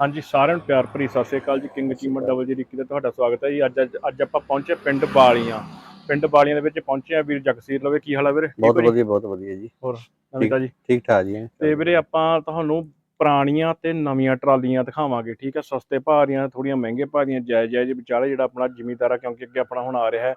ਹਾਂਜੀ ਸਾਰਿਆਂ ਨੂੰ ਪਿਆਰ ਭਰੀ ਸਤਿ ਸ੍ਰੀ ਅਕਾਲ ਜੀ। ਕਿੰਗ ਚੀਮਾ ਡਬਲ ਜੀ ਰਿੱਕੀ ਦਾ ਤੁਹਾਡਾ ਸਵਾਗਤ ਹੈ ਜੀ। ਅੱਜ ਅੱਜ- ਆਪਾਂ ਪਹੁੰਚੇ ਪਿੰਡ ਬਾਲੀਆਂ। ਪਿੰਡ ਬਾਲੀਆਂ ਦੇ ਵਿੱਚ ਪਹੁੰਚੇ ਆ ਵੀਰ ਜਗਸੀਰ ਲਵੇ ਕੀ ਹਾਲ ਆ ਵੀਰੇ? ਬਹੁਤ ਵਧੀਆ ਬਹੁਤ ਵਧੀਆ ਜੀ। ਨਵੀਤਾ ਜੀ ਠੀਕ ਠਾਕ ਜੀ। ਤੇ ਵੀਰੇ ਆਪਾਂ ਤੁਹਾਨੂੰ ਪੁਰਾਣੀਆਂ ਤੇ ਨਵੀਆਂ ਟਰਾਲੀਆਂ ਦਿਖਾਵਾਂਗੇ ਠੀਕ ਹੈ? ਸਸਤੇ ਭਾਅ ਦੀਆਂ ਥੋੜੀਆਂ ਮਹਿੰਗੇ ਭਾਅ ਦੀਆਂ ਜਾਇਜ਼ ਜਾਇਜ਼ ਵਿਚਾਲੇ ਜਿਹੜਾ ਆਪਣਾ ਜ਼ਿਮੀਦਾਰ ਕਿਉਂਕਿ ਅੱਗੇ ਆਪਣਾ ਹੁਣ ਆ ਰਿਹਾ ਹੈ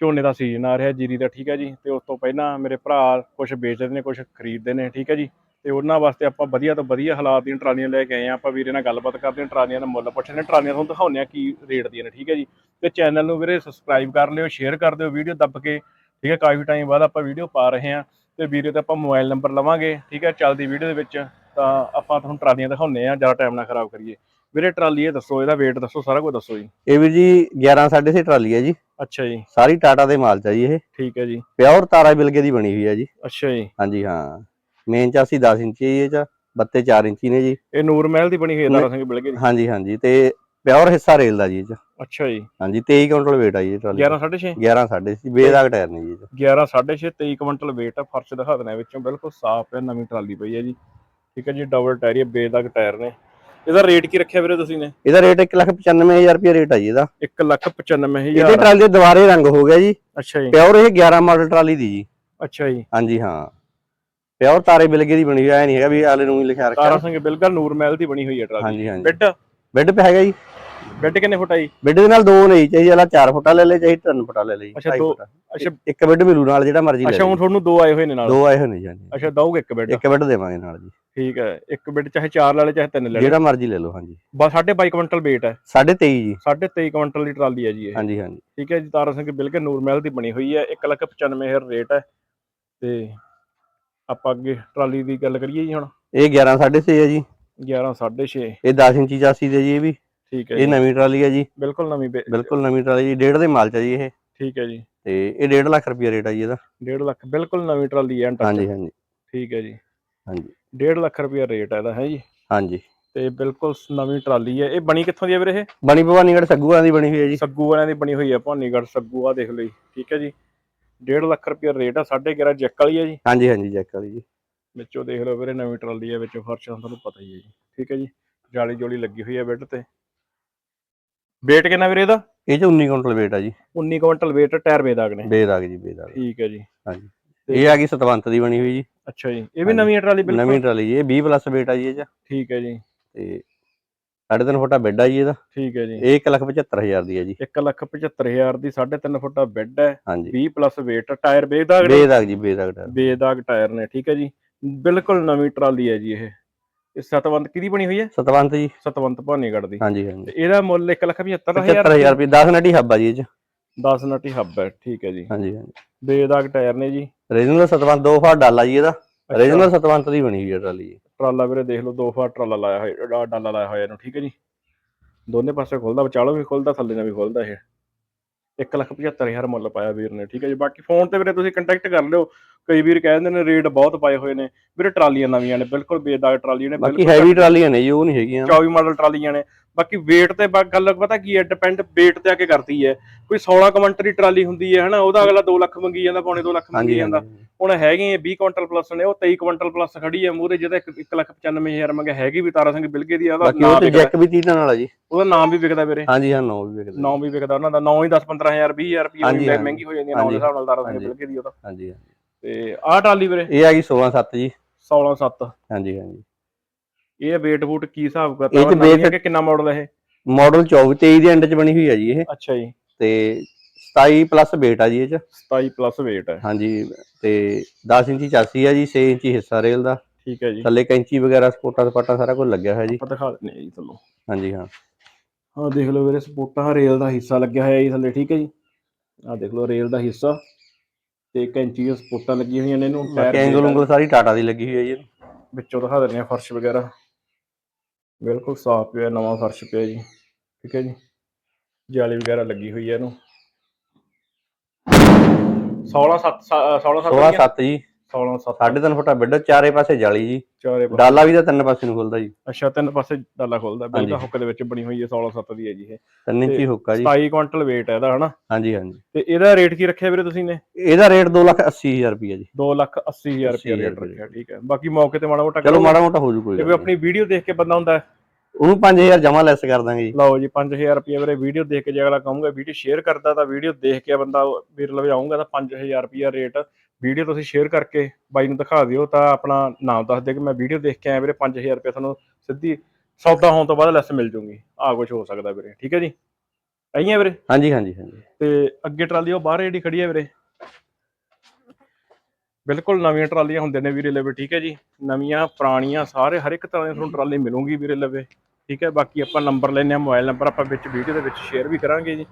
ਝੋਨੇ ਦਾ ਸੀਜ਼ਨ ਆ ਰਿਹਾ ਜੀਰੀ ਦਾ ਠੀਕ ਹੈ ਜੀ? ਤੇ ਉਸ ਤੋਂ ਪਹਿਲਾਂ ਮੇਰੇ ਭਰਾ ਕੁਝ ਵੇਚਦੇ ਨੇ ਕੁਝ ਖਰੀਦਦੇ ਨੇ ਠੀਕ ਹੈ ਜੀ? ਤੇ ਉਹਨਾਂ ਵਾਸਤੇ ਆਪਾਂ ਵਧੀਆ ਤੋਂ ਵਧੀਆ ਹਾਲਾਤ ਦੀਆਂ ਟਰਾਲੀਆਂ ਲੈ ਕੇ ਆਏ ਆ ਆਪਾਂ ਵੀਰੇ ਨਾਲ ਗੱਲਬਾਤ ਕਰਦੇ ਹਾਂ ਟਰਾਲੀਆਂ ਦਾ ਮੁੱਲ ਪੁੱਛਦੇ ਹਾਂ। ਟਰਾਲੀਆਂ ਤੁਹਾਨੂੰ ਦਿਖਾਉਂਦੇ ਆ ਕੀ ਰੇਟ ਦੀਆਂ ਨੇ ਠੀਕ ਹੈ ਜੀ। ਤੇ ਚੈਨਲ ਨੂੰ ਵੀਰੇ ਸਬਸਕ੍ਰਾਈਬ ਕਰ ਲਿਓ ਸ਼ੇਅਰ ਕਰ ਦਿਓ ਵੀਡੀਓ ਦੱਬ ਕੇ ਠੀਕ ਹੈ। ਕਾਫੀ ਟਾਈਮ ਬਾਅਦ ਆਪਾਂ ਵੀਡੀਓ ਪਾ ਰਹੇ ਹਾਂ। ਤੇ ਵੀਰੇ ਤੇ ਆਪਾਂ ਮੋਬਾਈਲ ਨੰਬਰ ਲਵਾਂਗੇ ਠੀਕ ਹੈ। ਚੱਲਦੀ ਵੀਡੀਓ ਦੇ ਵਿੱਚ ਤਾਂ ਆਪਾਂ ਤੁਹਾਨੂੰ ਟਰਾਲੀਆਂ ਦਿਖਾਉਂਦੇ ਆ ਜ਼ਿਆਦਾ ਟਾਈਮ ਨਾ ਖਰਾਬ ਕਰੀਏ। ਵੀਰੇ ਟਰਾਲੀ ਇਹ ਦੱਸੋ ਇਹਦਾ weight ਦੱਸੋ ਸਾਰਾ ਕੁਝ ਦੱਸੋ ਜੀ। ਇਹ ਵੀ ਜੀ 11 6.5 ਟਰਾਲੀ ਹੈ ਜੀ। ਅੱਛਾ ਜੀ। ਸਾਰੀ ਟਾਟਾ ਦੇ ਮਾਲ ਚ ਆ ਜੀ ਇਹ। ਠੀਕ ਹੈ ਜੀ। ਪਿਓਰ ਤਾਰਾ ਬਿਲਗੇ ਦੀ ਬਣੀ ਹੋਈ ਹੈ ਜੀ। ਅੱਛਾ ਜੀ। ਹਾਂਜੀ ਹਾਂ। ਮੇਨ ਚਾਸੀ 10 ਇੰਚੀ ਹੈ ਜੀ ਇਹ ਚ ਬੱਤੇ 4 ਇੰਚੀ ਨੇ ਜੀ। ਇਹ ਨੂਰ ਮਹਿਲ ਦੀ ਬਣੀ ਹੋਈ ਹੈ ਦਾਰਾ ਸਿੰਘ ਬਿਲਗੇ ਦੀ ਹਾਂਜੀ ਹਾਂਜੀ ਤੇ ਪਿਓਰ ਹਿੱਸਾ ਰੇਲ ਦਾ ਜੀ ਇਹ ਚ। ਅੱਛਾ ਜੀ। ਹਾਂਜੀ 23 ਕੁਇੰਟਲ weight ਆ ਜੀ ਟਰਾਲੀ 11 6.5 11 6.5 ਬੇਦਾਗ ਟਾਇਰ ਨੇ ਜੀ ਇਹ 'ਚ। 11 6.5 23 ਕੁਇੰਟਲ weight ਆ ਫਰਸ਼ ਦਿਖਾ ਦੇਣਾ ਵਿੱਚੋਂ ਬਿਲਕੁਲ ਸਾਫ਼ ਹੈ ਨਵੀਂ ਟਰਾਲੀ ਪਈ ਹੈ ਜੀ। ਠੀਕ ਹੈ ਜੀ ਡਬਲ ਟਾਇਰ ਹੈ ਬੇਦਾਗ ਟਾਇਰ ਨੇ। ਇਹਦਾ ਰੇਟ ਕੀ ਰੱਖਿਆ ਵੀਰੇ ਤੁਸੀਂ ਨੇ? ਇਹਦਾ ਰੇਟ 195000 ਰੁਪਏ ਰੇਟ ਆ ਜੀ ਇਹਦਾ। 1 ਲੱਖ 95000 ਇਹਦੇ ਟਰਾਲੀ ਦੇ ਦੁਬਾਰੇ ਰੰਗ ਹੋ ਗਿਆ ਜੀ। ਅੱਛਾ ਜੀ। ਪਿਓਰ ਇਹ 11 ਮਾਡਲ ਟਰਾਲੀ ਦੀ ਜੀ। ਅੱਛਾ ਜੀ। ਹਾਂਜੀ ਹਾਂ। ਪਿਓਰ ਤਾਰੇ ਬਿਲਗੇ ਦੀ ਬਣੀ ਹੋਈ ਐ ਨਹੀਂ ਹੈਗਾ ਵੀ ਆਲੇ ਨੂੰ ਹੀ ਲਿਖਿਆ ਤਾਰਾ ਰੱਖਿਆ ਸਿੰਘ ਬਿਲਕੁਲ ਨੂਰ ਮਹਿਲ ਦੀ ਬਣੀ ਹੋਈ ਹੈ ਟਰਾਲੀ। ਹਾਂਜੀ ਹਾਂਜੀ। ਬੈੱਡ? ਬੈੱਡ ਪੈ ਹੈਗਾ ਜੀ। ਬੈੱਡ ਕਿੰਨੇ ਫੁੱਟ ਆ ਜੀ? ਬੈੱਡ ਦੇ ਨਾਲ ਦੋ ਨਹੀਂ ਚਾਹੀਏ ਵਾਲਾ 4 ਫੁੱਟਾ ਲੈ ਲੈ ਚਾਹੀ 3 ਫੁੱਟਾ ਲੈ ਲੈ ਜੀ ਅੱਛਾ, ਦੋ-। ਅੱਛਾ। ਇੱਕ ਬੈੱਡ ਮਿਲੂ ਨਾਲ ਜਿਹੜਾ ਮਰਜ਼ੀ ਲੈ ਅੱਛਾ ਹੁਣ ਤੁਹਾਨੂੰ ਦੋ ਆਏ ਹੋਏ ਨੇ ਨਾਲ? ਦੋ ਆਏ ਹੋਏ ਨੇ ਜੀ ਅੱਛਾ ਦਊਗੇ ਇੱਕ ਬੈੱਡ। ਇੱਕ ਬੈੱਡ ਦੇਵਾਂਗੇ ਨਾਲ ਜੀ। ਠੀਕ ਹੈ ਇੱਕ ਬੈੱਡ ਚਾਹੇ ਚਾਰ ਲੈ ਲੈ ਚਾਹੇ ਤਿੰਨ ਲੈ ਲੈ। ਜਿਹੜਾ ਮਰਜ਼ੀ ਲੈ ਲਓ ਹਾਂਜੀ। ਬਸ 22 ਕੁਇੰਟਲ weight ਹੈ। 23.5 ਜੀ। 23 ਕੁਇੰਟਲ ਦੀ ਟਰਾਲੀ ਹੈ ਜੀ ਇਹ। ਹਾਂਜੀ ਹਾਂਜੀ। ਠੀਕ ਹੈ ਜੀ ਤਾਰਾ ਸਿੰਘ ਬਿਲਕੁਲ ਨੂਰ ਮਹਿਲ ਦੀ ਬਣੀ ਹੋਈ ਹੈ। 195000 ਰੇਟ ਹੈ। ਤੇ ਆਪਾਂ ਅੱਗੇ ਟਰਾਲੀ ਦੀ ਗੱਲ ਕਰੀਏ ਜੀ ਹੁਣ। ਇਹ 11 6.5 ਹੈ ਜੀ। 11 6.5 ਇਹ 10 ਇੰਚੀ ਚਾਸੀ ਦੇ ਜੀ ਇਹ ਵੀ। ਠੀਕ ਹੈ ਇਹ ਨਵੀਂ ਟਰਾਲੀ ਹੈ ਜੀ। ਬਿਲਕੁਲ ਨਵੀਂ ਬਿਲਕੁਲ ਨਵੀਂ ਟਰਾਲੀ ਜੀ। ਡੇਢ ਦੇ ਮਾਲ ਚ ਜੀ ਇਹ। ਠੀਕ ਹੈ ਜੀ। ਤੇ ਇਹ 1.5 ਲੱਖ ਰੁਪਏ ਰੇਟ ਆ ਜੀ ਇਹਦਾ। 1.5 ਲੱਖ ਬਿਲਕੁਲ ਨਵੀਂ ਟਰਾਲੀ ਹੈ ਹਾਂਜੀ ਹਾਂਜੀ। ਠੀਕ ਹੈ ਜੀ। ਹਾਂਜੀ। 1.5 ਲੱਖ ਰੁਪਏ ਰੇਟ ਹੈ ਇਹਦਾ ਹੈ ਜੀ। ਹਾਂਜੀ। ਤੇ ਬਿਲਕੁਲ ਨਵੀਂ ਟਰਾਲੀ ਹੈ। ਇਹ ਬਣੀ ਕਿੱਥੋਂ ਦੀ ਹੈ ਵੀਰੇ ਇਹ? ਬਣੀ ਭਵਾਨੀਗੜ੍ਹ ਸੱਗੂਆਂ ਦੀ ਬਣੀ ਹੋਈ ਹੈ ਜੀ। ਸੱਗੂ ਵਾਲਿਆਂ ਦੀ ਬਣੀ ਹੋਈ ਹੈ ਭਾਨੀਗੜ੍ਹ ਸੱਗੂ ਆ ਦੇਖ ਲਈ ਠੀਕ ਹੈ ਜੀ। 1.5 ਲੱਖ ਰੁਪਏ ਰੇਟ ਆ 11.5 ਜੈਕ ਵਾਲੀ ਹੈ ਜੀ। ਹਾਂਜੀ ਹਾਂਜੀ ਜੈਕ ਵਾਲੀ ਜੀ। ਵਿੱਚੋਂ ਦੇਖ ਲਓ ਵੀਰੇ ਨਵੀਂ ਟਰਾਲੀ ਹੈ ਵਿੱਚੋਂ ਫਰਸ਼ ਤੁਹਾਨੂੰ ਪਤਾ ਹੀ ਹੈ ਜੀ। ਠੀਕ ਹੈ ਜੀ ਜਾਲੀ ਜੋਲੀ ਲੱਗੀ ਹੋਈ ਹੈ ਬੈੱਡ ਤੇ। weight ਕਿੰਨਾ ਵੀਰੇ ਇਹਦਾ? ਇਹ ਚ 19 ਕੁਇੰਟਲ weight ਆ ਜੀ। 19 ਕੁਇੰਟਲ weight ਟਾਇਰ ਬੇਦਾਗ ਨੇ। ਬੇਦਾਗ ਜੀ ਬੇਦਾਗ। ਠੀਕ ਹੈ ਜੀ। ਹਾਂਜੀ। ਇਹ ਆ ਗਈ ਸਤਵੰਤ ਦੀ ਬਣੀ ਹੋਈ ਜੀ। ਅੱਛਾ ਜੀ ਇਹ ਵੀ। ਨਵੀਂ ਟਰਾਲੀ ਨਵੀਂ ਬਿਲਕੁਲ ਟਰਾਲੀ ਜੀ ਇਹ 20 ਪਲੱਸ weight ਆ ਜੀ ਇਹ ਚ। ਠੀਕ ਹੈ ਜੀ। ਤੇ 3.5 ਫੁੱਟਾ ਬੈੱਡ ਆ ਜੀ ਇਹਦਾ। ਠੀਕ ਹੈ ਜੀ। ਇਹ 175000 ਦੀ ਹੈ ਜੀ। 1 ਲੱਖ 75000 ਦੀ 3.5 ਫੁੱਟਾ ਬੈੱਡ ਹੈ। ਹਾਂਜੀ। 20 ਪਲੱਸ weight ਟਾਇਰ ਬੇਦਾਗ ਬੇਦਾਗ ਜੀ ਬੇਦਾਗ ਟਾਇਰ ਬੇਦਾਗ ਟਾਇਰ ਨੇ ਠੀਕ ਹੈ ਜੀ। ਬਿਲਕੁਲ ਨਵੀਂ ਟਰਾਲੀ ਹੈ ਜੀ ਇਹ। ਇਹ ਸਤਵੰਤ ਕਿਹਦੀ ਬਣੀ ਹੋਈ ਹੈ? ਸਤਵੰਤ ਜੀ। ਸਤਵੰਤ ਭਾਨੀਗੜ੍ਹ ਦੀ। ਹਾਂਜੀ ਹਾਂਜੀ। ਇਹਦਾ ਮੁੱਲ 1 ਲੱਖ 75000 75000 ਰੁਪਏ। 10 ਨਟੀ ਹੱਬ ਆ ਜੀ ਇਹ ਚ। 10 ਨਟੀ ਹੱਬ ਹੈ ਠੀਕ ਹੈ ਜੀ। ਹਾਂਜੀ ਹਾਂਜੀ। ਬੇਦਾਗ ਟਾਇਰ ਨੇ ਜੀ। ਰੀਜਨਲ ਸਤਵੰਤ ਦੋ ਫਾਟ ਡਾਲਾ ਜੀ ਇਹਦਾ। ਰੀਜਨਲ ਸਤਵੰਤ ਦੀ ਬਣੀ ਹੋਈ ਹੈ ਟਰਾਲੀ ਜੀ। ਟਰਾਲਾ ਵੀਰੇ ਦੇਖ ਲਓ ਦੋ ਫਾਟ ਟਰਾਲਾ ਲਾਇਆ ਹੋਇਆ ਡਾ- ਡਾਲਾ ਲਾਇਆ ਹੋਇਆ ਇਹਨੂੰ ਠੀਕ ਹੈ ਜੀ? ਦੋਨੇ ਪਾਸੇ ਖੁੱਲਦਾ ਵਿਚਾਲੋਂ ਵੀ ਖੁੱਲਦਾ ਥੱਲੇ ਨਾਲ ਵੀ ਖੁੱਲਦਾ ਇਹ। 175000 ਮੁੱਲ ਪਾਇਆ ਵੀਰ ਨੇ ਠੀਕ ਹੈ ਜੀ? ਬਾਕੀ ਫੋਨ ਤੇ ਵੀਰੇ ਤੁਸੀਂ ਕੰਟੈਕਟ ਕਰ ਲਿਓ। ਕਈ ਵੀਰ ਕਹਿੰਦੇ ਨੇ ਰੇਟ ਬਹੁਤ ਪਾਏ ਹੋਏ ਨੇ। ਵੀਰੇ ਟਰਾਲੀਆਂ ਨਵੀਆਂ ਨੇ ਬਿਲਕੁਲ ਬੇਦਾਗ ਟਰਾਲੀਆਂ ਨੇ ਬਾਕੀ ਹੈਵੀ ਟਰਾਲੀਆਂ ਨੇ ਜੀ ਉਹ ਨਹੀਂ ਹੈਗੀਆਂ। 24 ਮਾਡਲ ਟਰਾਲੀਆਂ ਨੇ। ਬਾਕੀ weight ਤੇ ਗੱਲ ਪਤਾ ਕੀ ਹੈ ਡਿਪੈਂਡ weight ਤੇ ਆ ਕੇ ਕਰਦੀ ਹੈ। ਕੋਈ 16 ਕੁਇੰਟਲ ਦੀ ਟਰਾਲੀ ਹੁੰਦੀ ਹੈ ਹਨਾ ਉਹਦਾ ਅਗਲਾ 2 ਲੱਖ ਮੰਗੀ ਜਾਂਦਾ ਪੌਣੇ 2 ਲੱਖ ਮੰਗੀ ਜਾਂਦਾ। ਹੁਣ ਹੈਗੇ ਆ 20 ਕੁਇੰਟਲ ਪਲੱਸ ਨੇ ਉਹ 23 ਕੁਇੰਟਲ ਪਲੱਸ ਖੜੀ ਹੈ ਮੂਰੇ ਜਿਹਦਾ 1 ਲੱਖ 95000 ਮੰਗੇ ਹੈਗੀ ਵੀ ਤਾਰਾ ਸਿੰਘ ਬਿਲਗੇ ਦੀ ਉਹਦਾ ਨਾਮ ਵਿਕਦਾ ਜੈਕ ਵੀ ਤੀਟਾਂ ਨਾਲ ਆ ਜੀ। ਉਹਦਾ ਨਾਮ ਵੀ ਵਿਕਦਾ ਵੀਰੇ। ਹਾਂਜੀ ਹਾਂ ਨੋ ਵੀ ਵਿਕਦੇ। ਨਾਮ ਵੀ ਵਿਕਦਾ ਉਹਨਾਂ ਦਾ 9 ਹੀ 10 15000 20000 ਰੁਪਏ। ਮਹਿੰਗੀ ਹੋ ਜਾਂਦੀ ਹੈ ਨਾਮ ਦੇ ਹਿਸਾਬ ਨਾਲ ਤਾਰਾ ਸਿੰਘ। ਬਿਲਗੇ ਦੀ ਉਹਦਾ ਹਾਂਜੀ ਹਾਂਜੀ। ਤੇ ਆਹ ਟਰਾਲੀ ਵੀਰੇ? ਇਹ ਆ ਗਈ 16 7 ਜੀ। 16 7 ਹਾਂਜੀ ਹਾਂਜੀ। ਇਹ weight ਬੂਟ ਕੀ ਹਿਸਾਬ ਇਹ ਕਰਤਾ ਚ ਵਾ weight- ਕਿ ਕਿੰਨਾ ਮਾਡਲ ਹੈ ਇਹ? ਮਾਡਲ 24 23 ਦੇ ਐਂਡ ਚ ਬਣੀ ਹੋਈ ਹੈ ਜੀ ਇਹ। ਅੱਛਾ ਜੀ। ਤੇ 27 ਪਲੱਸ weight ਆ ਜੀ ਇਹ ਚ। 27 ਪਲੱਸ weight ਹੈ ਹਾਂਜੀ ਤੇ 10 ਇੰਚੀ ਚਾਸੀ ਆ ਜੀ 6 ਇੰਚੀ ਹਿੱਸਾ ਰੇਲ ਦਾ। ਠੀਕ ਹੈ ਜੀ। ਥੱਲੇ ਕੈਂਚੀ ਵਗੈਰਾ ਸਪੋਟਾ ਸਪਾਟਾ ਸਾਰਾ ਕੁਝ ਲੱਗਿਆ ਹੋਇਆ ਜੀ। ਆਪਾਂ ਦਿਖਾ ਦਿੰਦੇ ਹਾਂ ਜੀ ਤੁਹਾਨੂੰ। ਹਾਂਜੀ ਹਾਂ। ਆਹ ਦੇਖ ਲਓ ਵੀਰੇ ਸਪੋਟਾ ਰੇਲ ਦਾ ਹਿੱਸਾ ਲੱਗਿਆ ਹੋਇਆ ਜੀ ਥੱਲੇ ਠੀਕ ਹੈ ਜੀ। ਆਹ ਦੇਖ ਲਓ ਰੇਲ ਦਾ ਹਿੱਸਾ। ਤੇ ਕੈਂਚੀ ਦੀਆਂ ਸਪੋਟਾਂ ਲੱਗੀਆਂ ਹੋਈਆਂ ਨੇ ਇਹਨੂੰ ਬਾਕੀ ਐਂਗਲ ਉਂਗਲ ਸਾਰੀ ਟਾਟਾ ਦੀ ਲੱਗੀ ਹੋਈ ਹੈ ਜੀ। ਵਿੱਚੋਂ ਦਿਖਾ ਦਿੰਦੇ ਆ ਫਰਸ਼ ਵਗੈਰਾ। ਬਿਲਕੁਲ ਸਾਫ਼ ਪਿਆ ਨਵਾਂ ਫਰਸ਼ ਪਿਆ ਜੀ। ਠੀਕ ਹੈ ਜੀ। ਜਾਲੀ ਵਗੈਰਾ ਲੱਗੀ ਹੋਈ ਹੈ ਇਹਨੂੰ। 16 7 16 7 16 7 ਜੀ। 16 7 ਸਾਢੇ ਤਿੰਨ ਫੁੱਟਾ ਬੈੱਡ ਚਾਰੇ ਪਾਸੇ ਜਾਲੀ ਜੀ। ਚਾਰੇ ਪਾਸੇ। ਡਾਲਾ ਵੀ ਤਾਂ ਤਿੰਨ ਪਾਸੇ ਨੂੰ ਖੁੱਲਦਾ ਜੀ। ਅੱਛਾ ਤਿੰਨ ਪਾਸੇ ਡਾਲਾ ਖੋਲਦਾ। ਬਿਲਕੁਲ। ਹੁੱਕ ਦੇ ਵਿੱਚ ਬਣੀ ਹੋਈ ਹੈ 16 7 ਦੀ ਹੈ ਜੀ ਇਹ। ਤਿੰਨ ਇੰਚੀ ਹੁੱਕਾ ਜੀ। 27 ਕੁਇੰਟਲ weight ਹੈ ਇਹਦਾ ਹਨਾ? ਹਾਂਜੀ ਹਾਂਜੀ। ਤੇ ਇਹਦਾ ਰੇਟ ਕੀ ਰੱਖਿਆ ਵੀਰੇ ਤੁਸੀਂ ਨੇ? ਇਹਦਾ ਰੇਟ 2,80,000 ਰੁਪਏ ਜੀ। 2 ਲੱਖ 80000 ਰੁਪਏ 80,000 ਰੇਟ ਰੱਖਿਆ ਠੀਕ ਹੈ। ਬਾਕੀ ਮੌਕੇ ਤੇ ਮਾੜਾ ਮੋਟਾ ਚਲੋ। ਮਾੜਾ ਮੋਟਾ ਹੋ ਜੂ ਕੋਈ ਕੋਈ ਆਪਣੀ ਵੀਡੀਓ ਦੇਖ ਕੇ ਬੰਦਾ ਹੁੰਦਾ ਉਹਨੂੰ 5000 ਜਮਾ ਲੈਸ ਕਰ ਦਾਂਗੇ ਜੀ। ਲਓ ਜੀ 5000 ਰੁਪਏ ਵੀਰੇ ਵੀਡੀਓ ਦੇਖ ਕੇ ਜੇ ਅਗਲਾ ਕਹੂੰਗਾ ਵੀਡੀਓ ਸ਼ੇਅਰ ਕਰਦਾ ਤਾਂ ਵੀਡੀਓ ਦੇਖ ਕੇ ਬੰਦਾ ਵੀਰ ਲਵੇ ਆਉਂਗਾ ਤਾਂ 5000 ਰੁਪਏ ਰੇਟ ਵੀਡੀਓ ਤੁਸੀਂ ਸ਼ੇਅਰ ਕਰਕੇ ਬਾਈ ਨੂੰ ਦਿਖਾ ਦਿਓ ਤਾਂ ਆਪਣਾ ਨਾਮ ਦੱਸ ਦੇ ਕਿ ਮੈਂ ਵੀਡੀਓ ਦੇਖ ਕੇ ਆਇਆ ਵੀਰੇ 5000 ਰੁਪਏ ਤੁਹਾਨੂੰ ਸਿੱਧੀ ਸੌਦਾ ਹੋਣ ਤੋਂ ਬਾਅਦ ਲੈਸ ਮਿਲ ਜੂਗੀ। ਆ ਕੁਝ ਹੋ ਸਕਦਾ ਵੀਰੇ ਠੀਕ ਹੈ ਜੀ? ਆਈਆਂ ਵੀਰੇ? ਹਾਂਜੀ ਹਾਂਜੀ ਹਾਂਜੀ। ਤੇ ਅੱਗੇ ਟਰਾਲੀ ਉਹ ਬਾਹਰ ਜਿਹੜੀ ਖੜੀ ਹੈ ਵੀਰੇ। ਬਿਲਕੁਲ ਨਵੀਆਂ ਟਰਾਲੀਆਂ ਹੁੰਦੇ ਨੇ ਵੀਰੇ ਲਵੇ ਠੀਕ ਹੈ ਜੀ? ਨਵੀਆਂ ਪੁਰਾਣੀਆਂ ਸਾਰੇ ਹਰ ਇੱਕ ਤਰ੍ਹਾਂ ਦੀ ਤੁਹਾਨੂੰ ਟਰਾਲੀ ਮਿਲੂਗੀ ਵੀਰੇ ਲਵੇ ਠੀਕ ਹੈ? ਬਾਕੀ ਆਪਾਂ ਨੰਬਰ ਲੈਣੇ ਆ ਮੋਬਾਈਲ ਨੰਬਰ ਆਪਾਂ ਵਿੱਚ ਵੀਡੀਓ ਦੇ ਵਿੱਚ ਸ਼ੇਅਰ ਵੀ ਕਰਾਂਗੇ ਜੀ।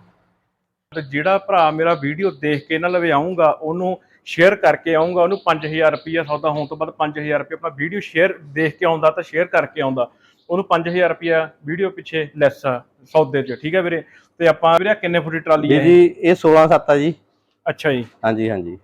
ਤੇ ਜਿਹੜਾ ਭਰਾ ਮੇਰਾ ਵੀਡੀਓ ਦੇਖ ਕੇ ਨਾ ਲਵੇ ਆਉਂਗਾ ਉਹਨੂੰ ਸ਼ੇਅਰ ਕਰਕੇ ਆਉਂਗਾ ਉਹਨੂੰ 5000 ਰੁਪਇਆ ਸੌਦਾ ਹੋਣ ਤੋਂ ਬਾਅਦ 5000 ਰੁਪਇਆ ਆਪਣਾ ਵੀਡੀਓ ਸ਼ੇਅਰ ਦੇਖ ਕੇ ਆਉਂਦਾ ਤਾਂ ਸ਼ੇਅਰ ਕਰਕੇ ਆਉਂਦਾ। ਉਹਨੂੰ 5000 ਰੁਪਇਆ ਵੀਡੀਓ ਪਿੱਛੇ ਲੈਸ ਆ ਸੌਦੇ 'ਚ ਠੀਕ ਹੈ ਵੀਰੇ? ਤੇ ਆਪਾਂ ਵੀਰੇ ਕਿੰਨੇ ਫੁੱਟ ਦੀ ਟਰਾਲੀ ਹੈ? ਜੀ ਇਹ 16 7 ਆ ਜੀ। ਅੱਛਾ ਜੀ। ਹਾਂਜੀ ਹਾਂਜੀ।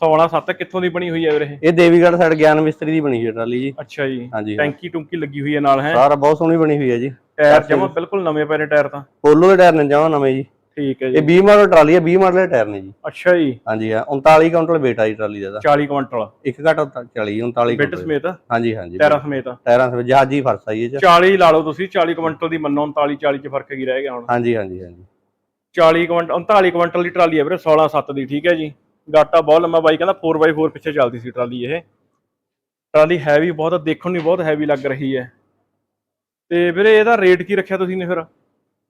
16 7 ਕਿੱਥੋਂ ਦੀ ਬਣੀ ਹੋਈ ਹੈ ਵੀਰੇ ਇਹ? ਦੇਵੀਗੜ੍ਹ ਸਾਈਡ ਗਿਆਨ ਮਿਸਤਰੀ ਦੀ ਬਣੀ ਹੋਈ ਹੈ ਟਰਾਲੀ ਜੀ। ਅੱਛਾ ਜੀ। ਹਾਂਜੀ। ਟੈਂਕੀ ਟੁੰਕੀ ਲੱਗੀ ਹੋਈ ਹੈ ਨਾਲ ਹੈ? ਸਾਰਾ ਬਹੁਤ ਸੋਹਣੀ ਬਣੀ ਹੋਈ ਹੈ ਜੀ। ਟਾਇਰ ਜਮਾ ਬਿਲਕੁਲ ਨਵੇਂ ਪਏ ਨੇ ਟਾਇਰ ਤਾਂ। ਪੋਲੋ ਦੇ ਟਾਇਰ ਨੇ ਜਮਾ ਨਵੇਂ ਜੀ। ਠੀਕ ਹੈ ਇਹ ਜੀ। 20 ਮਾਡਲ ਟਰਾਲੀ ਹੈ 20 ਮਾਡਲ ਦੇ ਟਾਇਰ ਨੇ ਜੀ। ਅੱਛਾ ਜੀ। ਹਾਂਜੀ ਹਾਂ 39 ਕਾਉਂਟਲ weight ਆ ਜੀ ਟਰਾਲੀ ਦਾ ਇਹਦਾ। 40 ਕੁਇੰਟਲ। ਇੱਕ ਘੱਟ 40 39 ਬਿੱਟ ਕੁਇੰਟਲ। ਸਮੇਤ? ਹਾਂਜੀ ਹਾਂਜੀ। ਟਾਇਰਾਂ ਸਮੇਤ? ਟਾਇਰਾਂ ਸਮੇਤ ਜਹਾਜ਼ੀ ਫਰਸਾ ਜੀ ਇਹ ਚ। 40 ਲਾ ਲਓ ਤੁਸੀਂ 40 ਕੁਇੰਟਲ ਦੀ ਮੰਨੋ 39 40 ਚ ਫ਼ਰਕ ਕੀ ਰਹਿ ਗਿਆ ਹੁਣ? ਹਾਂਜੀ ਹਾਂਜੀ ਹਾਂਜੀ। 40 ਕੁਇੰਟਲ 39 ਕੁਇੰਟਲ ਦੀ ਟਰਾਲੀ ਹੈ ਵੀਰੇ 16 7 ਦੀ ਠੀਕ ਹੈ ਜੀ। ਗਾਟਾ ਬਹੁਤ ਲੰਮਾ ਬਾਈ ਕਹਿੰਦਾ 4x4 ਪਿੱਛੇ ਚੱਲਦੀ ਸੀ ਟਰਾਲੀ ਇਹ। ਟਰਾਲੀ ਹੈਵੀ ਬਹੁਤ ਆ, ਦੇਖਣ ਨੂੰ ਵੀ ਬਹੁਤ ਹੈਵੀ ਲੱਗ ਰਹੀ ਹੈ। ਤੇ ਵੀਰੇ ਇਹਦਾ ਰੇਟ ਕੀ ਰੱਖਿਆ ਤੁਸੀਂ ਨੇ ਫਿਰ?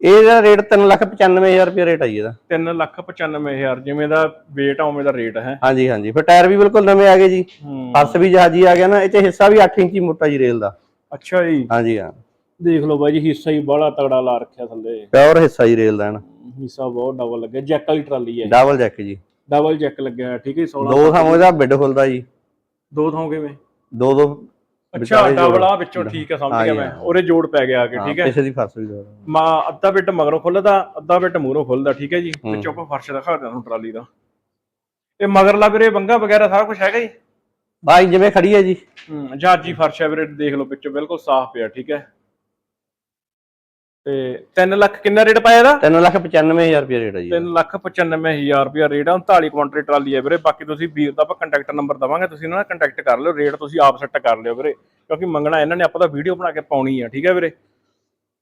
ਇਹਦਾ ਰੇਟ 395000 ਰੁਪਏ ਰੇਟ ਆ ਜੀ ਇਹਦਾ। 3 ਲੱਖ 95000 ਜਿਵੇਂ ਦਾ weight ਆ ਉਵੇਂ ਦਾ ਰੇਟ ਹੈ? ਹਾਂਜੀ ਹਾਂਜੀ। ਫਿਰ ਟਾਇਰ ਵੀ ਬਿਲਕੁਲ ਨਵੇਂ ਆ ਗਏ ਜੀ। ਹੂੰ। ਫਰਸ ਵੀ ਜਹਾਜ਼ੀ ਆ ਗਿਆ ਨਾ ਇਹ ਚ ਹਿੱਸਾ ਵੀ 8 ਇੰਚੀ ਮੋਟਾ ਜੀ ਰੇਲ ਦਾ। ਅੱਛਾ ਜੀ। ਹਾਂਜੀ ਹਾਂ। ਦੇਖ ਲਓ ਬਾਈ ਜੀ ਹਿੱਸਾ ਹੀ ਬੜਾ ਤਗੜਾ ਲਾ ਰੱਖਿਆ ਥੱਲੇ। ਪਿਓਰ ਹਿੱਸਾ ਜੀ ਰੇਲ ਦਾ ਨਾ ਹਿੱਸਾ ਬਹੁਤ ਡਬਲ ਲੱਗਿਆ। ਜੈਕ ਵਾਲੀ ਟਰਾਲੀ ਹੈ ਡਬਲ ਜੈਕ ਜੀ। ਡਬਲ ਜੈਕ ਲੱਗਿਆ ਠੀਕ ਹੈ ਜੀ, 16 ਦੋ ਥਾਂ ਇਹਦਾ ਬਿੱਡ ਖੁੱਲਦਾ ਜੀ। ਦੋ ਥਾਂ ਕਿਵੇਂ? ਦੋ ਦੋ ਅੱਛਾ। ਡਬਲ ਵਿੱਚੋਂ ਠੀਕ ਹੈ ਸਮਝ ਗਿਆ ਮੈਂ। ਉਹਦੇ ਜੋੜ ਪੈ ਗਿਆ ਆ ਕੇ ਠੀਕ ਹੈ। ਪਿੱਛੇ ਦੀ ਫਰਸ ਵੀ ਦੋ ਮਾ ਅੱਧਾ ਬਿੱਟ ਮਗਰੋਂ ਖੁੱਲਦਾ ਅੱਧਾ ਬਿੱਟ ਮੂਹਰੋਂ ਖੁੱਲਦਾ ਠੀਕ ਹੈ ਜੀ। ਵਿੱਚੋਂ ਆਪਾਂ ਫਰਸ਼ ਦਿਖਾ ਦਿਆਂ ਤੁਹਾਨੂੰ ਟਰਾਲੀ ਦਾ। ਇਹ ਮਗਰਲਾ ਵੀਰੇ ਬੰਗਾ ਵਗੈਰਾ ਸਾਰਾ ਕੁਝ ਹੈਗਾ ਜੀ? ਬਾਈ ਜਿਵੇਂ ਖੜੀ ਹੈ ਜੀ। ਹੂੰ ਜਹਾਜੀ ਫਰਸ਼ ਹੈ ਵੀਰੇ ਦੇਖ ਲਓ ਵਿੱਚੋਂ ਬਿਲਕੁਲ ਸਾਫ਼ ਪਿਆ ਠੀਕ ਹੈ। ਤੇ 3 ਲੱਖ ਕਿੰਨਾ ਰੇਟ ਪਾਇਆ ਇਹਦਾ? 395000 ਰੁਪਏ ਰੇਟ ਹੈ ਜੀ 3 ਲੱਖ 95000 ਰੁਪਇਆ ਰੇਟ ਆ 39 ਕੁਆਂਟਲ ਟਰਾਲੀ ਹੈ ਵੀਰੇ। ਬਾਕੀ ਤੁਸੀਂ ਵੀਰ ਦਾ ਆਪਾਂ ਕੰਟੈਕਟ ਨੰਬਰ ਦਵਾਂਗੇ ਤੁਸੀਂ ਇਹਨਾਂ ਨਾਲ ਕੰਟੈਕਟ ਕਰ ਲਿਓ ਰੇਟ ਤੁਸੀਂ ਆਪ ਸੈੱਟ ਕਰ ਲਿਓ ਵੀਰੇ। ਕਿਉਂਕਿ ਮੰਗਣਾ ਇਹਨਾਂ ਨੇ ਆਪਾਂ ਤਾਂ ਵੀਡੀਓ ਬਣਾ ਕੇ ਪਾਉਣੀ ਆ ਠੀਕ ਹੈ ਵੀਰੇ?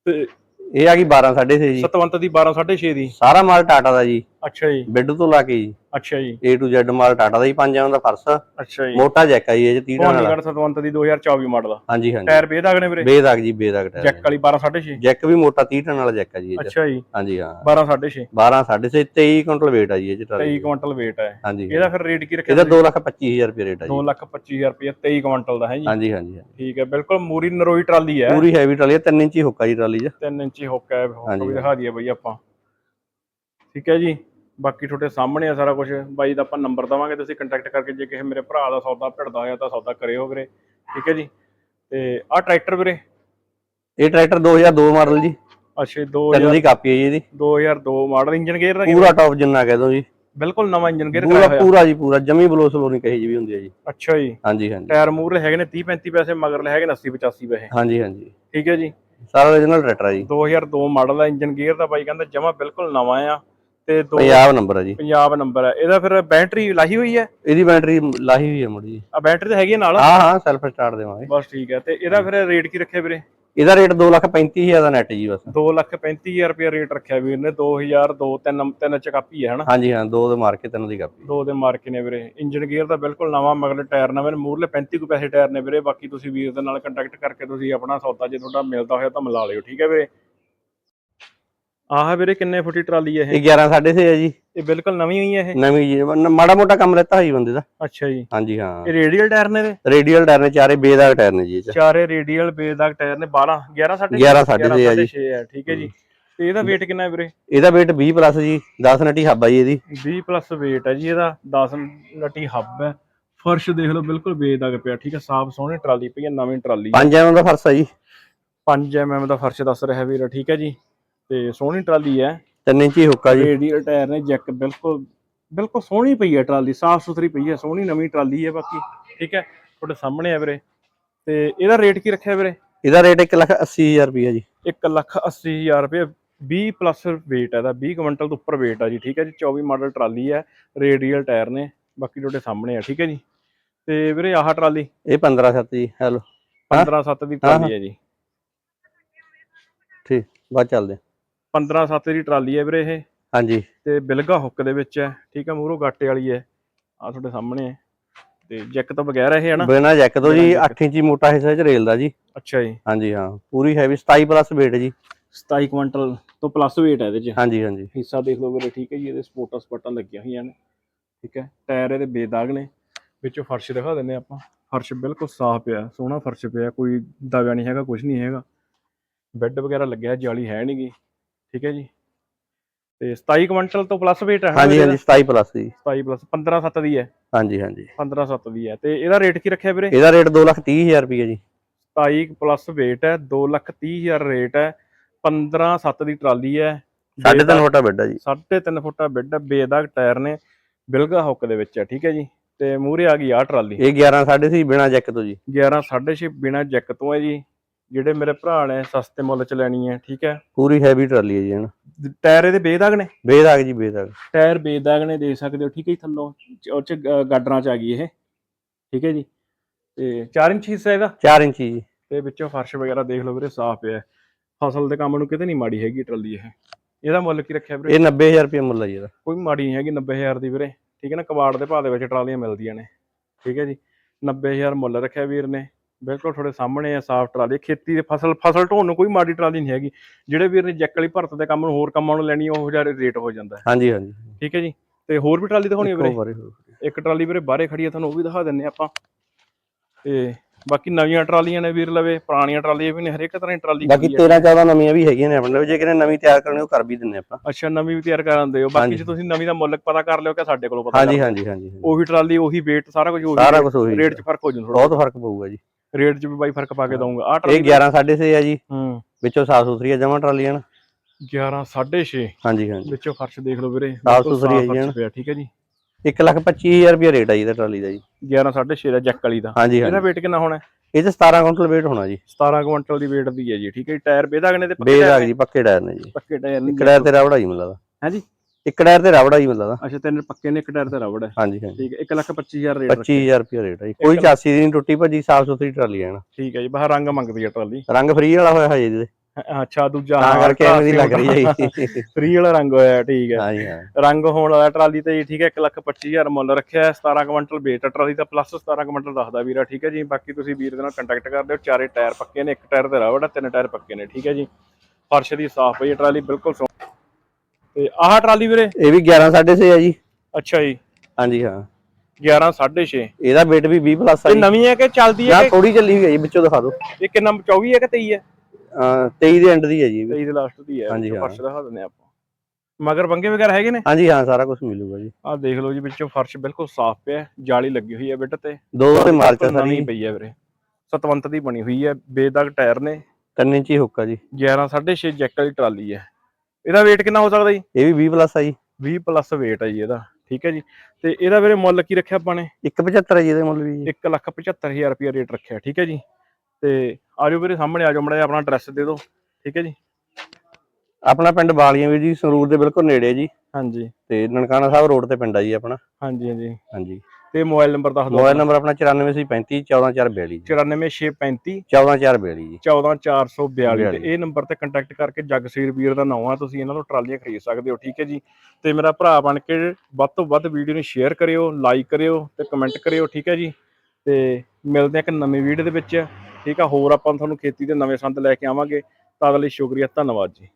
ਤੇ ਇਹ ਆ ਗਈ 12 6.5 ਜੀ। ਸਤਵੰਤ ਦੀ 12 6.5 ਦੀ। ਸਾਰਾ ਮਾਲ ਟਾਟਾ ਦਾ ਜੀ। ਅੱਛਾ ਜੀ। ਬਿੱਡ ਤੋਂ ਲਾ ਕੇ ਜੀ। ਅੱਛਾ ਜੀ। A to Z ਮਾਲ ਟਾਟਾ ਦਾ ਜੀ ਪੰਜ ਐਮ ਦਾ ਫਰਸ ਅੱਛਾ ਜੀ। ਮੋਟਾ ਜੈਕ ਆ ਜੀ ਇਹ ਚ 30 ਵਾਲਾ। ਭਵਾਨੀਗੜ੍ਹ ਸਤਵੰਤ ਦੀ 2024 ਮਾਡਲ ਆ। ਹਾਂਜੀ ਹਾਂਜੀ। ਟਾਇਰ ਬੇਦਾਗ ਨੇ ਵੀਰੇ। ਬੇਦਾਗ ਜੀ ਬੇਦਾਗ ਟਾਇਰ ਜੈਕ ਵਾਲੀ 12 6.5 ਜੈਕ ਵੀ ਮੋਟਾ 30 ਟਨ ਵਾਲਾ ਜੈਕ ਆ ਜੀ ਇਹ ਚ। ਅੱਛਾ ਜੀ। ਹਾਂਜੀ ਹਾਂ। 12 6.5 12 6.5 23 ਕੁਇੰਟਲ weight ਆ ਜੀ ਇਹ ਚ 23 ਟਰਾਲੀ ਕੁਆਂਟਲ weight ਹੈ ਹਾਂਜੀ ਇਹਦਾ ਫਿਰ ਰੇਟ ਕੀ ਰੱਖਿਆ ਇਹਦਾ 225000 ਰੁਪਏ ਰੇਟ ਆ 2 ਜੀ ਲੱਖ 25000 ਰੁਪਏ 23 ਕੁਆਂਟਲ ਦਾ ਹੈ ਜੀ। ਹਾਂਜੀ ਹਾਂਜੀ ਹਾਂਜੀ। ਠੀਕ ਹੈ ਬਿਲਕੁਲ ਮੂਰੀ ਨਰੋਈ ਟਰਾਲੀ ਹੈ। ਪੂਰੀ ਹੈਵੀ ਟਰਾਲੀ 3 ਇੰਚੀ ਹੁੱਕਾ ਜੀ ਟਰਾਲੀ ਚ। 3 ਇੰਚੀ ਹੁੱਕ ਹੈ ਹੁੱਕ ਹਾਂਜੀ। ਵੀ ਦਿਖਾ ਦਈਏ ਬਈ ਆਪਾਂ। ਠੀਕ ਹੈ ਜੀ। ਬਾਕੀ ਤੁਹਾਡੇ ਸਾਹਮਣੇ ਆ ਸਾਰਾ ਕੁਝ ਬਾਈ ਦਾ ਆਪਾਂ ਨੰਬਰ ਦਵਾਂਗੇ ਤੁਸੀਂ ਕੰਟੈਕਟ ਕਰਕੇ ਜੇ ਕਿਸੇ ਮੇਰੇ ਭਰਾ ਦਾ ਸੌਦਾ ਭਿੜਦਾ ਹੋਇਆ ਤਾਂ ਸੌਦਾ ਕਰਿਓ ਵੀਰੇ। ਠੀਕ ਹੈ ਜੀ? ਤੇ ਆਹ ਟਰੈਕਟਰ ਵੀਰੇ। ਇਹ ਟਰੈਕਟਰ 2002 ਮਾਡਲ ਜੀ। ਅੱਛਾ ਜੀ, ਤਿੰਨ 2000 ਦੀ ਕਾਪੀ ਹੈ ਜੀ ਇਹਦੀ। 2002 ਮਾਡਲ ਇੰਜਨ ਗੇਅਰ ਦਾ? ਪੂਰਾ ਟੌਪ ਜਿੰਨਾ ਕਹਿ ਦੋ ਜੀ। ਬਿਲਕੁਲ ਨਵਾਂ ਇੰਜਨ ਗੇਅਰ ਕਰਾਇਆ ਹੋਇਆ। ਪੂਰਾ ਜੀ ਪੂਰਾ। ਜਮੀ ਬਲੋ ਸਲੋ ਨਹੀਂ ਕਹੀ ਜੀ ਵੀ ਹੁੰਦੀ ਹੈ ਜੀ। ਅੱਛਾ ਜੀ। ਹਾਂਜੀ ਹਾਂਜੀ। ਟਾਇਰ ਮੂਰਲੇ ਹੈਗੇ ਨੇ 30 35 ਪੈਸੇ ਮਗਰਲੇ ਹੈਗੇ ਨੇ 80 85 ਪੈਸੇ। ਹਾਂਜੀ ਹਾਂਜੀ। ਠੀਕ ਹੈ ਜੀ? ਸਾਰਾ origignal ਟਰੈਕਟਰ ਆ ਜੀ। 2002 ਮਾਡਲ ਦਾ ਇੰਜਨ ਗੇਅਰ ਦਾ ਬਾਈ ਕਹਿੰਦਾ ਜਮਾ ਬਿਲਕੁਲ ਨਵਾਂ ਆ। ਤੇ ਦੋ ਪੰਜਾਬ ਨੰਬਰ ਆ ਜੀ। ਪੰਜਾਬ ਨੰਬਰ ਹੈ ਇਹਦਾ ਫਿਰ ਬੈਟਰੀ ਲਾਹੀ ਹੋਈ ਹੈ? ਇਹਦੀ ਬੈਟਰੀ ਲਾਹੀ ਹੋਈ ਹੈ ਮੁੜ ਜੀ ਆ ਬੈਟਰੀ ਤਾਂ ਹੈਗੀ ਹੈ ਨਾਲ? ਹਾਂ ਹਾਂ ਸੈਲਫ ਸਟਾਰਟ ਦੇਵਾਂਗੇ। ਬਸ ਠੀਕ ਹੈ ਤੇ ਇਹਦਾ ਫਿਰ ਰੇਟ ਕੀ ਰੱਖਿਆ ਵੀਰੇ? ਇਹਦਾ ਰੇਟ 235000 ਦਾ ਨੈਟ ਜੀ ਬਸ। 2 ਲੱਖ 35000 ਰੁਪਏ ਰੇਟ ਰੱਖਿਆ ਵੀਰ ਨੇ। 2000 2 3 3 ਚ ਕਾਪੀ ਹੈ ਹਨਾ? ਹਾਂਜੀ ਹਾਂ ਦੋ ਦੇ ਮਾਰ ਕੇ ਤਿੰਨ ਦੀ ਕਾਪੀ। ਦੋ ਦੇ ਮਾਰਕੇ ਨੇ ਵੀਰੇ। ਇੰਜਨ ਗੇਅਰ ਦਾ ਬਿਲਕੁਲ ਨਵਾਂ ਮਗਲੇ ਟਾਇਰ ਨਵੇਂ ਨੇ। ਮੂਰਲੇ 35 ਕੁ ਪੈਸੇ ਟਾਇਰ ਨੇ ਵੀਰੇ। ਬਾਕੀ ਤੁਸੀਂ ਵੀਰ ਦੇ ਨਾਲ ਕੰਟੈਕਟ ਕਰਕੇ ਤੁਸੀਂ ਆਪਣਾ ਸੌਦਾ ਜੇ ਤੁਹਾਡਾ ਮਿਲਦਾ ਹੋਇਆ ਤਾਂ ਮਿਲਾ ਲਿਓ ਠੀਕ ਹੈ ਵੀਰੇ? ਆਹ ਵੀਰੇ ਕਿੰਨੇ ਫੁੱਟੀ ਟਰਾਲੀ ਹੈ ਇਹ? ਇਹ 11 6.5 ਹੈ ਜੀ। ਇਹ ਬਿਲਕੁਲ ਨਵੀਂ ਹੋਈ ਹੈ ਇਹ? ਨਵੀਂ ਜੀ। ਨ- ਮਾੜਾ ਮੋਟਾ ਕੰਮ ਲੈਤਾ ਹੋਈ ਬੰਦੇ ਦਾ। ਅੱਛਾ ਜੀ। ਹਾਂਜੀ ਹਾਂ। ਇਹ ਰੇਡੀਅਲ ਟਾਇਰ ਨੇ ਇਹਦੇ? ਰੇਡੀਅਲ ਟਾਇਰ ਨੇ ਚਾਰੇ ਬੇਦਾਗ ਟਾਇਰ ਨੇ ਜੀ ਇਹ ਚ। ਚਾਰੇ ਰੇਡੀਅਲ ਬੇਦਾਗ ਟਾਇਰ ਨੇ 12 11 ਸਾਢੇ 11 ਸਾਢੇ ਛੇ ਆ ਜੀ। 6 ਹੈ ਠੀਕ ਹੈ ਜੀ। ਤੇ ਇਹਦਾ weight ਕਿੰਨਾ ਹੈ ਵੀਰੇ? ਇਹਦਾ weight 20 ਪਲੱਸ ਜੀ 10 ਨਟੀ ਹੱਬ ਜੀ ਇਹਦੀ। 20 ਪਲੱਸ weight ਹੈ ਜੀ ਇਹਦਾ 10 ਨਟੀ ਹੱਬ ਹੈ। ਫਰਸ਼ ਦੇਖ ਲਓ ਬਿਲਕੁਲ ਬੇਦਾਗ ਪਿਆ ਠੀਕ ਹੈ। ਸਾਫ਼ ਸੋਹਣੀ ਟਰਾਲੀ ਪਈ ਹੈ ਨਵੀਂ ਟਰਾਲੀ 5 ਐਮ ਦਾ ਫਰਸ ਆ ਜੀ। 5 mm ਦਾ ਫਰਸ਼ ਦੱਸ ਰਿਹਾ ਵੀਰ ਠੀਕ ਹੈ ਜੀ। ਤੇ ਸੋਹਣੀ ਟਰਾਲੀ ਹੈ। 3 ਇੰਚੀ ਹੁੱਕਾ ਜੀ। ਰੇਡੀਅਲ ਟਾਇਰ ਨੇ ਜੈਕ ਬਿਲਕੁਲ ਬਿਲਕੁਲ ਸੋਹਣੀ ਪਈ ਹੈ ਟਰਾਲੀ ਸਾਫ਼ ਸੁਥਰੀ ਪਈ ਹੈ ਸੋਹਣੀ ਨਵੀਂ ਟਰਾਲੀ ਹੈ ਬਾਕੀ ਠੀਕ ਹੈ ਤੁਹਾਡੇ ਸਾਹਮਣੇ ਆ ਵੀਰੇ। ਤੇ ਇਹਦਾ ਰੇਟ ਕੀ ਰੱਖਿਆ ਵੀਰੇ? ਇਹਦਾ ਰੇਟ 1 ਲੱਖ 80000 ਰੁਪਏ ਜੀ। 1 ਲੱਖ 80000 ਰੁਪਏ 20 ਪਲੱਸ weight ਹੈ ਦਾ 20 ਕੁਇੰਟਲ ਤੋਂ ਉੱਪਰ weight ਆ ਜੀ ਠੀਕ ਹੈ ਜੀ 24 ਮਾਡਲ ਟਰਾਲੀ ਹੈ ਰੇਡੀਅਲ ਟਾਇਰ ਨੇ ਬਾਕੀ ਤੁਹਾਡੇ ਸਾਹਮਣੇ ਆ ਠੀਕ ਹੈ ਜੀ। ਤੇ ਵੀਰੇ ਆਹ ਟਰਾਲੀ? ਇਹ 15 7 ਜੀ ਹੈਲੋ। ਹਾਂ। 15 7 ਦੀ ਟਰਾਲੀ ਹੈ ਜੀ। ਠੀਕ ਬਾਅਦ ਚੱਲਦੇ ਹਾਂ। 15 7 ਦੀ ਟਰਾਲੀ ਹੈ ਵੀਰੇ ਇਹ। ਹਾਂਜੀ। ਤੇ ਬਿਲਗਾ ਹੁੱਕ ਦੇ ਵਿੱਚ ਹੈ। ਠੀਕ ਹੈ ਮੂਹਰੋਂ ਗਾਟੇ ਵਾਲੀ ਹੈ। ਆ ਤੁਹਾਡੇ ਸਾਹਮਣੇ ਹੈ। ਤੇ ਜੈਕ ਤੋਂ ਬਗੈਰ ਇਹ ਹੈ ਨਾ? ਬਿਨਾਂ ਜੈਕ ਤੋਂ ਜੀ ਬਿਨਾਂ jack 8 ਇੰਚੀ ਮੋਟਾ ਹਿੱਸਾ ਚ ਰੇਲ ਦਾ ਜੀ। ਅੱਛਾ ਜੀ। ਹਾਂਜੀ ਹਾਂ। ਪੂਰੀ ਹੈਵੀ 27 ਪਲੱਸ weight ਜੀ। 27 ਕੁਇੰਟਲ ਤੋਂ ਪਲੱਸ weight ਹੈ ਇਹਦੇ 'ਚ। ਹਾਂਜੀ ਹਾਂਜੀ। ਹਿੱਸਾ ਦੇਖ ਲਓ ਵੀਰੇ ਠੀਕ ਹੈ ਜੀ ਇਹਦੇ ਸਪੋਰਟਾਂ ਸਪੋਰਟਾਂ ਲੱਗੀਆਂ ਹੋਈਆਂ ਨੇ। ਠੀਕ ਹੈ ਟਾਇਰ ਇਹਦੇ ਬੇਦਾਗ ਨੇ। ਵਿੱਚੋਂ ਫਰਸ਼ ਦਿਖਾ ਦਿੰਨੇ ਆਪਾਂ। ਫਰਸ਼ ਬਿਲਕੁਲ ਸਾਫ਼ ਪਿਆ ਸੋਹਣਾ ਫਰਸ਼ ਪਿਆ ਕੋਈ ਦਗਾ ਨਹੀਂ ਹੈਗਾ ਕੁਝ ਨਹੀਂ ਹੈਗਾ। ਬੈੱਡ ਵਗੈਰਾ ਲੱਗਿਆ ਜਾਲੀ ਹੈ ਨਹੀਂਗੀ ਠੀਕ ਹੈ ਜੀ। ਤੇ 27 ਕੁਇੰਟਲ ਤੋਂ ਪਲੱਸ weight ਹੈ ਹਾਂਜੀ ਹਾਂਜੀ 27 ਪਲੱਸ ਜੀ। 27 ਪਲੱਸ 15 7 ਦੀ ਹੈ। ਹਾਂਜੀ ਹਾਂਜੀ। 15 7 ਦੀ ਹੈ। ਤੇ ਇਹਦਾ ਰੇਟ ਕੀ ਰੱਖਿਆ ਵੀਰੇ? ਇਹਦਾ ਰੇਟ 230000 ਰੁਪਏ ਜੀ। 27 ਪਲੱਸ weight ਹੈ 230000 ਰੇਟ ਹੈ 15 7 ਦੀ ਟਰਾਲੀ ਹੈ। ਸਾਢੇ ਤਿੰਨ ਫੁੱਟਾ ਬੈੱਡ ਆ ਜੀ। 3.5 ਫੁੱਟਾ ਬੈੱਡ ਹੈ ਬੇਦਾਗ ਟਾਇਰ ਨੇ ਬਿਲਗਾ ਹੁੱਕ ਦੇ ਵਿੱਚ ਹੈ ਠੀਕ ਹੈ ਜੀ। ਤੇ ਮੂਹਰੇ ਆ ਗਈ ਆ ਟਰਾਲੀ। ਇਹ 11 ਸਾਢੇ ਸੀ ਬਿਨਾਂ ਜੈਕ ਤੋਂ ਜੀ। 11 6.5 ਬਿਨਾ ਜੈਕ ਤੋਂ ਹੈ ਜੀ। ਜਿਹੜੇ ਮੇਰੇ ਭਰਾ ਨੇ ਸਸਤੇ ਮੁੱਲ ਚ ਲੈਣੀ ਹੈ ਠੀਕ ਹੈ? ਪੂਰੀ ਹੈਵੀ ਟਰਾਲੀ ਹੈ ਜੀ ਹਨਾ ਟਾਇਰ ਇਹਦੇ ਬੇਦਾਗ ਨੇ? ਬੇਦਾਗ ਜੀ ਬੇਦਾਗ। ਟਾਇਰ ਬੇਦਾਗ ਨੇ ਦੇਖ ਸਕਦੇ ਹੋ ਠੀਕ ਹੈ ਜੀ ਥੱਲੋਂ ਚ- ਉਹ ਚ ਗ- ਗਾਡਰਾਂ ਚ ਆ ਗਈ ਇਹ ਠੀਕ ਹੈ ਜੀ। ਤੇ 4 ਇੰਚ ਹਿੱਸਾ ਇਹਦਾ? 4 ਇੰਚੀ ਜੀ। ਤੇ ਵਿੱਚੋਂ ਫਰਸ਼ ਵਗੈਰਾ ਦੇਖ ਲਓ ਵੀਰੇ ਸਾਫ਼ ਪਿਆ ਹੈ। ਫਸਲ ਦੇ ਕੰਮ ਨੂੰ ਕਿਤੇ ਨਹੀਂ ਮਾੜੀ ਹੈਗੀ ਟਰਾਲੀ ਇਹ। ਇਹਦਾ ਮੁੱਲ ਕੀ ਰੱਖਿਆ ਵੀਰੇ? ਇਹ 90000 ਰੁਪਏ ਮੁੱਲ ਹੈ ਜੀ ਇਹਦਾ। ਕੋਈ ਮਾੜੀ ਨਹੀਂ ਹੈਗੀ 90000 ਦੀ ਵੀਰੇ ਠੀਕ ਹੈ ਨਾ? ਕਬਾੜ ਦੇ ਭਾਅ ਦੇ ਵਿੱਚ ਟਰਾਲੀਆਂ ਮਿਲਦੀਆਂ ਨੇ ਠੀਕ ਹੈ ਜੀ। 90000 ਮੁੱਲ ਰੱਖਿਆ ਵੀਰ ਨੇ। ਬਿਲਕੁਲ ਤੁਹਾਡੇ ਸਾਹਮਣੇ ਆ ਸਾਫ਼ ਟਰਾਲੀ ਖੇਤੀ ਦੇ ਫਸਲ ਫਸਲ ਢੋਣ ਨੂੰ ਕੋਈ ਮਾੜੀ ਟਰਾਲੀ ਨਹੀਂ ਹੈਗੀ। ਜਿਹੜੇ ਵੀਰ ਨੇ ਜੈਕ ਵਾਲੀ ਭਰਤ ਦੇ ਕੰਮ ਨੂੰ ਹੋਰ ਕੰਮਾਂ ਨੂੰ ਲੈਣੀ ਉਹ ਜਿਹਾ ਰੇਟ ਹੋ ਜਾਂਦਾ ਹੈ। ਹਾਂਜੀ ਹਾਂਜੀ। ਠੀਕ ਹੈ ਜੀ? ਤੇ ਹੋਰ ਵੀ ਟਰਾਲੀ ਦਿਖਾਉਣੀ ਹੈ ਵੀਰੇ? ਇੱਕੋ ਟਰਾਲੀ ਵੀਰੇ ਬਾਹਰੇ ਖੜੀ ਹੈ ਤੁਹਾਨੂੰ ਉਹ ਵੀ ਦਿਖਾ ਦਿੰਨੇ ਆਪਾਂ। ਤੇ ਬਾਕੀ ਨਵੀਆਂ ਟਰਾਲੀਆਂ ਨੇ ਵੀਰ ਲਵੇ ਪੁਰਾਣੀਆਂ ਟਰਾਲੀਆਂ ਵੀ ਨੇ ਹਰੇਕ ਤਰ੍ਹਾਂ ਦੀ ਟਰਾਲੀ ਬਾਕੀ ਹੁੰਦੀ ਹੈ। 13 14 ਨਵੀਆਂ ਵੀ ਹੈਗੀਆਂ ਨੇ ਆਪਣੇ ਜੇ ਕਿਨੇ ਨਵੀਂ ਤਿਆਰ ਕਰਨੀ ਉਹ ਕਰ ਵੀ ਦਿੰਨੇ ਆਪਾਂ। ਅੱਛਾ ਨਵੀਂ ਵੀ ਤਿਆਰ ਕਰਨ ਦਿਓ। ਬਾਕੀ। ਜੇ ਤੁਸੀਂ ਨਵੀਂ ਦਾ ਮੁੱਲ ਪਤਾ ਕਰ ਲਿਓ ਕਿ ਸਾਡੇ ਕੋਲੋਂ ਪਤਾ ਹਾਂਜੀ ਕਰ। ਹਾਂਜੀ ਹਾਂਜੀ। ਉਹੀ ਟਰਾਲੀ ਉਹੀ weight ਸਾਰਾ ਕੁਝ ਉਹੀ ਸਾਰਾ ਕੁਝ ਉਹੀ ਰੇਟ 'ਚ ਫ਼ਰਕ ਹੋ ਜਾਂਦਾ ਥੋੜਾ ਬਹੁਤ ਫ਼ਰਕ ਪਊਗਾ ਜੀ। ਰੇਟ 'ਚ ਵੀ ਬਾਈ ਫ਼ਰਕ ਪਾ ਕੇ ਦਊਂਗਾ। ਆ ਇਹ ਟਰਾਲੀ 11 6.5 ਆ ਜੀ। ਹੂੰ। ਵਿੱਚੋਂ ਸਾਫ਼ ਸੁਥਰੀ ਆ ਜਮਾ ਟਰਾਲੀਆਂ ਨਾ। 11 6.5 ਹਾਂਜੀ ਹਾਂਜੀ। ਵਿੱਚੋਂ ਫਰਸ਼ ਦੇਖ ਲਓ ਵੀਰੇ। ਸਾਫ਼ ਸੁਥਰੀ ਹੈ ਸਾਫ਼ ਜੀ ਪਿਆ ਠੀਕ ਹੈ ਜੀ। 1 ਲੱਖ 25000 ਰੁਪਏ ਰੇਟ ਆ ਜੀ ਇਹਦਾ ਟਰਾਲੀ ਦਾ ਜੀ। 11 6.5 ਦਾ ਜੈਕ ਵਾਲੀ ਦਾ। ਹਾਂਜੀ ਇਹਦਾ weight ਕਿੰਨਾ ਹੋਣਾ? ਹੈ? ਇਹ ਚ 17 ਕੁਇੰਟਲ weight ਹੋਣਾ ਜੀ। 17 ਕੁਇੰਟਲ ਦੀ weight ਦੀ ਹੈ ਜੀ ਠੀਕ ਹੈ ਜੀ। ਟਾਇਰ ਤੇ ਪੱਕੇ ਬੇਦਾਗ ਟਾਇਰ ਜੀ ਪੱਕੇ ਟਾਇਰ ਨੇ ਜੀ। ਪੱਕੇ ਟਾਇਰ ਇੱਕ ਨਹੀਂ ਟਾਇਰ ਤੇ ਰਬੜਾ ਜੀ ਮਿਲਦਾ ਹਾਂਜੀ ਇੱਕ ਟਾਇਰ ਤੇ ਰਬੜਾ ਜੀ ਮਿਲਦਾ ਅੱਛਾ ਤਿੰਨ ਪੱਕੇ ਨੇ ਇੱਕ ਟਾਇਰ ਤੇ ਰਬੜ ਹੈ। ਹਾਂਜੀ ਹਾਂਜੀ। ਠੀਕ ਹੈ 1 ਲੱਖ 25000 ਰੇਟ 25000 ਰੁਪਏ ਰੇਟ ਆ ਜੀ। ਕੋਈ ਚਾਸੀ ਦੀ ਨਹੀਂ ਟੁੱਟੀ ਭੱਜੀ ਸਾਫ਼ ਸੁਥਰੀ ਟਰਾਲੀ ਹੈ ਨਾ। ਠੀਕ ਹੈ ਜੀ ਬਾਹਰ ਰੰਗ ਮੰਗਦੀ ਹੈ ਟਰਾਲੀ। ਰੰਗ ਫ੍ਰੀ ਵਾਲਾ ਹੋਇਆ ਹੈ ਜੀ ਇਹਦੇ ਅੱਛਾ ਦੂਜਾ ਤਾਂ ਕਰਕੇ ਐਵੇਂ ਦੀ ਲੱਗ ਰਹੀ ਹੈ ਜੀ। ਫ੍ਰੀ ਵਾਲਾ ਰੰਗ ਹੋਇਆ ਠੀਕ ਹੈ। ਹਾਂਜੀ ਹਾਂ। ਰੰਗ ਹੋਣ ਵਾਲਾ ਟਰਾਲੀ ਤੇ ਜੀ ਠੀਕ ਹੈ 1 ਲੱਖ 25000 ਮੁੱਲ ਰੱਖਿਆ ਹੈ 17 ਕੁਇੰਟਲ weight ਟਰਾਲੀ ਦਾ ਪਲੱਸ 17 ਕੁਇੰਟਲ ਦੱਸਦਾ ਵੀਰਾ ਠੀਕ ਹੈ ਜੀ। ਬਾਕੀ ਤੁਸੀਂ ਵੀਰ ਦੇ ਨਾਲ ਕੰਟੈਕਟ ਕਰ ਲਿਓ ਚਾਰੇ ਟਾਇਰ ਪੱਕੇ ਨੇ ਇੱਕ ਟਾਇਰ ਤੇ ਰਬੜ ਹੈ ਤਿੰਨ ਟਾਇਰ ਪੱਕੇ ਨੇ ਠੀਕ ਹੈ ਜੀ। ਫਰਸ਼ ਦੀ ਸਾਫ਼ ਪਈ ਹੈ ਟਰਾਲੀ ਬਿਲਕੁਲ ਤੇ ਆਹ ਟਰਾਲੀ ਵੀਰੇ? ਇਹ ਵੀ 11 6.5 ਆ ਜੀ। ਅੱਛਾ ਜੀ। ਹਾਂਜੀ ਹਾਂ। 11 6.5 ਇਹਦਾ weight ਵੀ 20 ਪਲੱਸ ਆ ਜੀ। ਨਵੀਂ ਹੈ ਕਿ ਚੱਲਦੀ ਨਾ ਹੈ ਕਿ ਥੋੜੀ ਚੱਲੀ ਹੋਈ ਹੈ ਜੀ ਵਿੱਚੋਂ ਦਿਖਾ ਦਿਓ। ਇਹ ਕਿੰਨਾ 24 ਹੈ ਕਿ 23 ਹੈ? ਅਹ 23 ਦੇ ਐਂਡ ਦੀ ਹੈ ਜੀ ਇਹ ਵੀ। 23 ਦੇ ਲਾਸਟ ਦੀ ਹੈ ਹਾਂਜੀ। ਫਰਸ਼ ਦਿਖਾ ਦਿੰਦੇ ਆਪਾਂ। ਮਗਰ ਬੰਗੇ ਵਗੈਰਾ ਹੈਗੇ ਨੇ? ਹਾਂਜੀ ਹਾਂ ਸਾਰਾ ਕੁਝ ਮਿਲੂਗਾ ਜੀ। ਆਹ ਦੇਖ ਲਓ ਜੀ ਵਿੱਚੋਂ ਫਰਸ਼ ਬਿਲਕੁਲ ਸਾਫ਼ ਪਿਆ ਜਾਲੀ ਲੱਗੀ ਹੋਈ ਹੈ ਬਿੱਟ ਤੇ। ਦੋ ਤੇ ਮਾਰਚ ਸਾਰੀ। ਪਈ ਹੈ ਵੀਰੇ। ਸਤਵੰਤ ਦੀ ਬਣੀ ਹੋਈ ਹੈ ਬੇਦਾਗ ਟਾਇਰ ਨੇ। 3 ਇੰਚੀ ਹੁੱਕ ਜੀ। 11 6.5 ਜੈਕ ਵਾਲੀ ਟਰਾਲੀ ਹੈ। ਇਹਦਾ weight ਕਿੰਨਾ ਹੋ ਸਕਦਾ ਜੀ? ਇਹ ਵੀ 20 ਪਲੱਸ ਆ ਜੀ। 20 ਪਲੱਸ weight ਹੈ ਜੀ ਇਹਦਾ ਠੀਕ ਹੈ ਜੀ। ਤੇ ਇਹਦਾ ਵੀਰੇ ਮੁੱਲ ਕੀ ਰੱਖਿਆ ਆਪਾਂ ਨੇ? 175 ਆ ਜੀ ਇਹਦੇ ਮੁੱਲ ਵੀ ਜੀ। 175000 ਰੁਪਏ ਰੇਟ ਰੱਖਿਆ ਠੀਕ ਹੈ ਜੀ। ਤੇ ਆਜੋ ਵੀਰੇ ਸਾਹਮਣੇ ਆਜੋ ਮੜਾ ਆਪਣਾ ਐਡਰੈਸ ਦੇ ਦਿਓ ਠੀਕ ਹੈ ਜੀ। ਆਪਣਾ ਪਿੰਡ ਬਾਲੀਆਂ ਵੀ ਜੀ ਸੰਗਰੂਰ ਦੇ ਬਿਲਕੁਲ ਨੇੜੇ ਜੀ। ਹਾਂਜੀ। ਤੇ ਨਨਕਾਣਾ ਸਾਹਿਬ ਰੋਡ ਤੇ ਪਿੰਡ ਆ ਜੀ ਆਪਣਾ। ਹਾਂਜੀ ਹਾਂਜੀ। ਹਾਂਜੀ। ਤੇ ਮੋਬਾਈਲ ਨੰਬਰ ਦੱਸ ਦਿਓ ਮੋਬਾਈਲ ਨੰਬਰ ਆਪਣਾ 9435 14442 ਜੀ। 94635 14442 ਜੀ। 14442 ਤੇ ਇਹ ਨੰਬਰ ਤੇ ਕੰਟੈਕਟ ਕਰਕੇ ਜਗਸੀਰ ਵੀਰ ਦਾ ਨਾਮ ਆ ਤੁਸੀਂ ਇਹਨਾਂ ਤੋਂ ਟਰਾਲੀਆਂ ਖਰੀਦ ਸਕਦੇ ਹੋ ਠੀਕ ਹੈ ਜੀ। ਤੇ ਮੇਰਾ ਭਰਾ ਬਣ ਕੇ ਵੱਧ ਤੋਂ ਵੱਧ ਵੀਡੀਓ ਨੂੰ ਸ਼ੇਅਰ ਕਰਿਓ ਲਾਈਕ ਕਰਿਓ ਤੇ ਕਮੈਂਟ ਕਰਿਓ ਠੀਕ ਹੈ ਜੀ। ਤੇ ਮਿਲਦੇ ਆ ਇੱਕ ਨਵੀਂ ਵੀਡੀਓ ਦੇ ਵਿੱਚ ਠੀਕ ਆ। ਹੋਰ ਆਪਾਂ ਤੁਹਾਨੂੰ ਖੇਤੀ ਦੇ ਨਵੇਂ ਸੰਦ ਲੈ ਕੇ ਆਵਾਂਗੇ। ਤਦ ਲਈ ਸ਼ੁਕਰੀਆ ਧੰਨਵਾਦ ਜੀ।